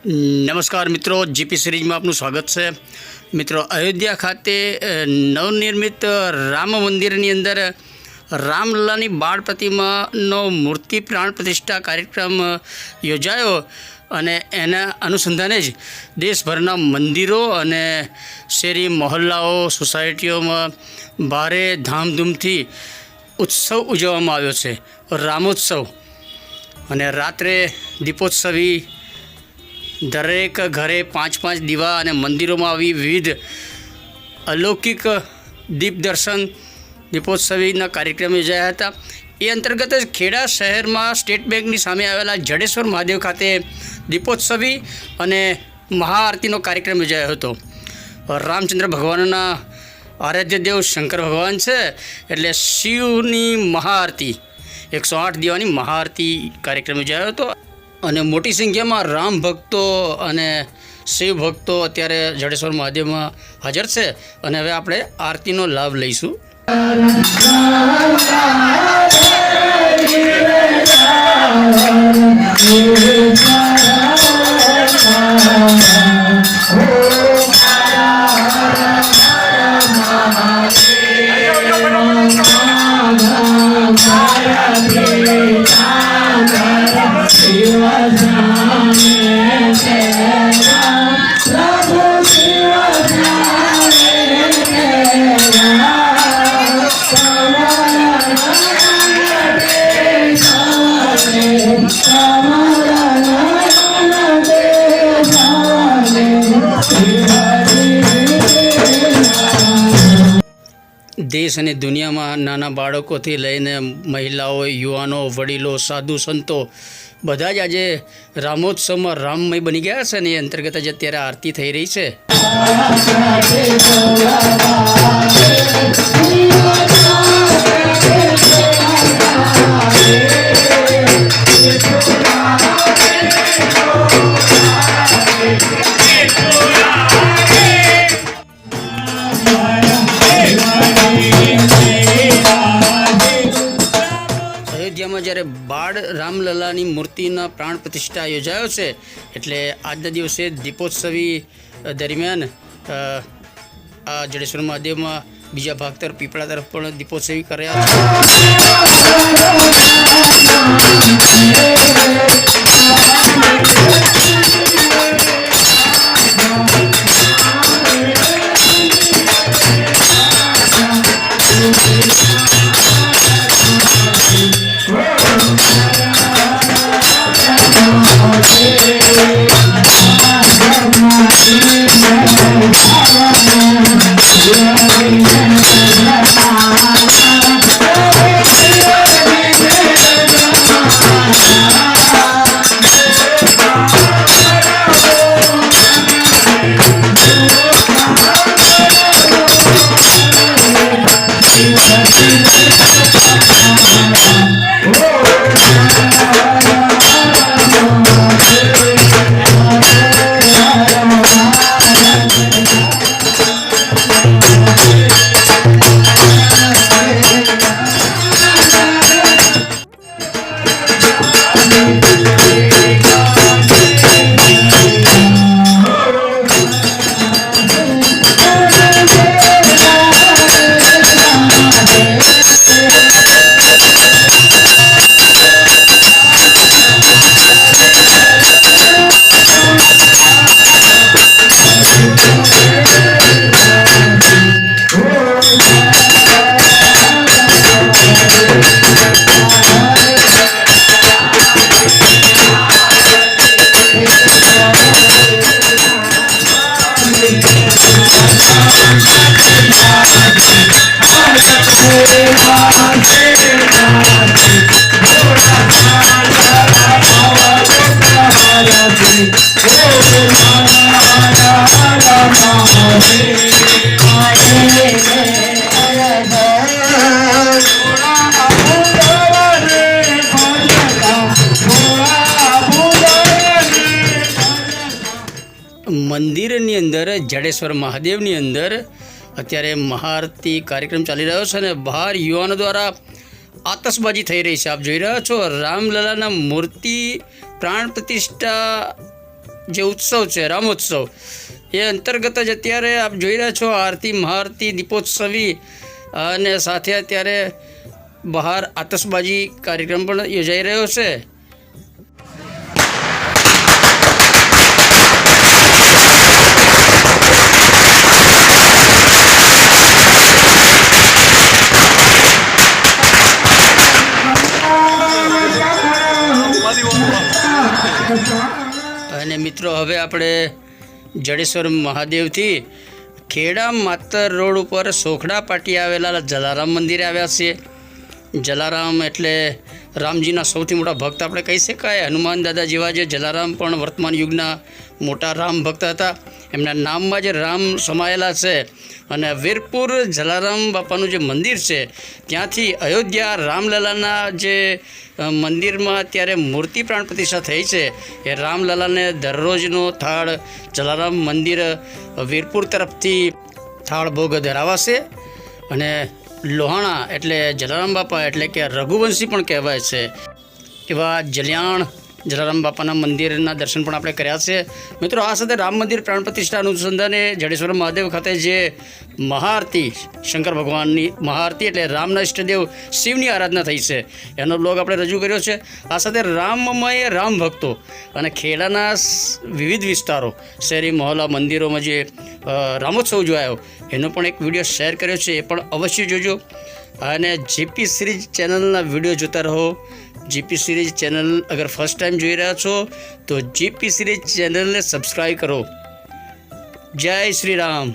નમસ્કાર મિત્રો, જીપી સિરીઝમાં આપનું સ્વાગત છે. મિત્રો, અયોધ્યા ખાતે નવનિર્મિત રામ મંદિરની અંદર રામલલાની બાળ પ્રતિમાનો મૂર્તિ પ્રાણ પ્રતિષ્ઠા કાર્યક્રમ યોજાયો અને એના અનુસંધાને જ દેશભરના મંદિરો અને શેરી મહોલ્લાઓ, સોસાયટીઓમાં ભારે ધામધૂમથી ઉત્સવ ઉજવવામાં આવ્યો છે. રામોત્સવ અને રાત્રે દીપોત્સવી દરેક ઘરે પાંચ પાંચ દીવા અને મંદિરોમાં આવી વિવિધ અલૌકિક દીપદર્શન દીપોત્સવીના કાર્યક્રમ યોજાયા હતા. એ અંતર્ગત જ ખેડા શહેરમાં સ્ટેટ બેંકની સામે આવેલા જડેશ્વર મહાદેવ ખાતે દીપોત્સવી અને મહાઆરતીનો કાર્યક્રમ યોજાયો હતો. રામચંદ્ર ભગવાનના આરાધ્ય દેવ શંકર ભગવાન છે એટલે શિવની મહાઆરતી. એકસો આઠ દીવાની મહાઆરતી કાર્યક્રમ યોજાયો હતો. અને મોટી સંખ્યામાં રામ ભક્તો અને શિવ ભક્તો અત્યારે જડેશ્વર મહાદેવમાં હાજર છે અને હવે આપણે આરતીનો લાભ લઈશું દેશ અને દુનિયામાં નાના બાળકોથી લઈને મહિલાઓ, યુવાનો, વડીલો, સાધુ સંતો બધા જ આજે રામોત્સવમાં રામમય બની ગયા છે ને એ અંતર્ગત જ અત્યારે આરતી થઈ રહી છે. જ્યારે બાળ રામલલાની મૂર્તિના પ્રાણ પ્રતિષ્ઠા યોજાયો છે, એટલે આજના દિવસે દીપોત્સવી દરમિયાન આ જડેશ્વર મહાદેવમાં બીજા ભાગ તરફ, પીપળા તરફ પણ દીપોત્સવી કર્યા છે મંદિરની અંદર, જડેશ્વર મહાદેવની અંદર અત્યારે મહાઆરતી કાર્યક્રમ ચાલી રહ્યો છે અને બહાર યુવાનો દ્વારા આતશબાજી થઈ રહી છે. આપ જોઈ રહ્યા છો, રામલલાના મૂર્તિ પ્રાણ પ્રતિષ્ઠા જે ઉત્સવ છે, રામોત્સવ. એ અંતર્ગત જ અત્યારે આપ જોઈ રહ્યા છો આરતી મહાઆરતી દીપોત્સવી, અને સાથે અત્યારે બહાર આતશબાજી કાર્યક્રમ પણ યોજાઈ રહ્યો છે. અને મિત્રો, હવે આપણે જડેશ્વર મહાદેવથી ખેડા માતર રોડ ઉપર સોખડા પાટી આવેલા જલારામ મંદિરે આવ્યા છીએ. જલારામ એટલે રામજીના સૌથી મોટા ભક્ત આપણે કહી શકાય. હનુમાન દાદા જેવા જે જલારામ પણ વર્તમાન યુગના મોટા રામ ભક્ત હતા. એમના નામમાં જે રામ સમાયેલા છે અને વીરપુર જલારામ બાપાનું જે મંદિર છે, ત્યાંથી અયોધ્યા રામલલાના જે મંદિરમાં અત્યારે મૂર્તિ પ્રાણ પ્રતિષ્ઠા થઈ છે. એ રામલલાને દરરોજનો થાળ જલારામ મંદિર વીરપુર તરફથી થાળ ભોગ ધરાવાશે. અને લોહાણા એટલે જલારામ બાપા એટલે કે રઘુવંશી પણ કહેવાય છે. એવા જલિયાણ જલારામ બાપાના મંદિરના દર્શન પણ આપણે કર્યા છે. મિત્રો, આ સાથે રામ મંદિર પ્રાણ પ્રતિષ્ઠા અનુસંધાને જડેશ્વર મહાદેવ ખાતે જે મહાઆરતી, શંકર ભગવાનની મહાઆરતી એટલે રામના ઇષ્ટદેવ શિવની આરાધના થઈ છે, એનો બ્લોગ આપણે રજૂ કર્યો છે. આ સાથે રામમય રામ ભક્તો અને ખેડાના વિવિધ વિસ્તારો શહેરી મહોલ્લા મંદિરોમાં જે રામોત્સવ જોવાયો, એનો પણ એક વીડિયો શેર કર્યો છે, એ પણ અવશ્ય જોજો. અને જીપી સિરીઝ ચેનલના વીડિયો જોતા રહો. જીપી સિરીઝ ચેનલ અગર ફર્સ્ટ ટાઈમ જોઈ રહ્યા છો, તો જીપી સિરીઝ ચેનલને સબસ્ક્રાઈબ કરો. જય શ્રી રામ.